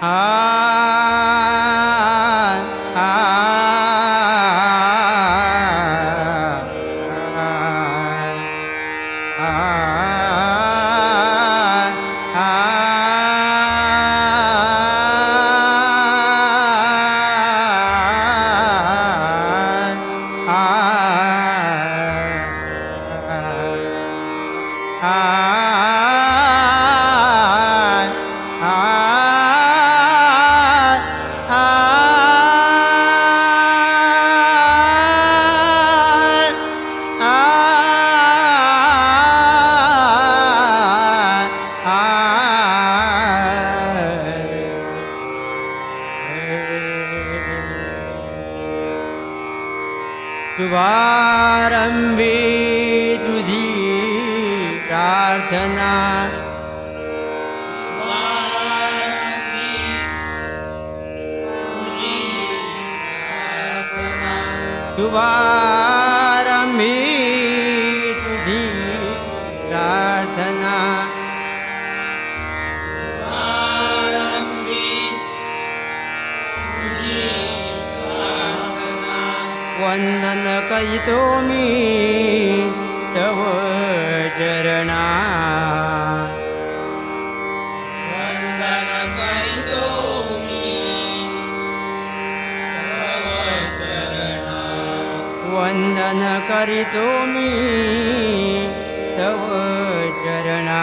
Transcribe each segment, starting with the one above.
Ah. शुभारम्भे तुधी प्रार्थना। शुभारम्भे वन्दन करितो मी तव चरणा। वन्दन करितो मी तव चरणा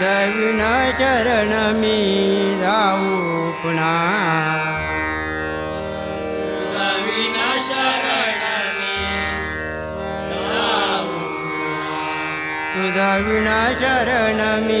उदविण चरण मी जाऊ पुन्हा तुझा विना शरण मी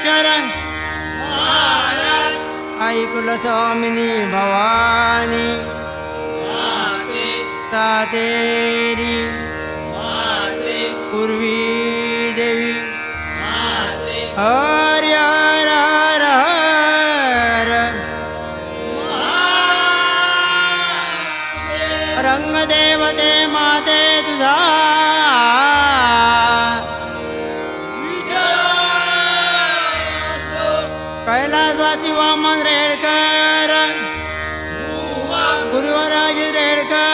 सिद्धेश्वर आई कुलस्वामिनी भवानी। तातेरी। पूर्वी देवी। हर। रंगदेवते माते तुझा कैलासवासी वामन रेडकर गुरुवराज रेडकर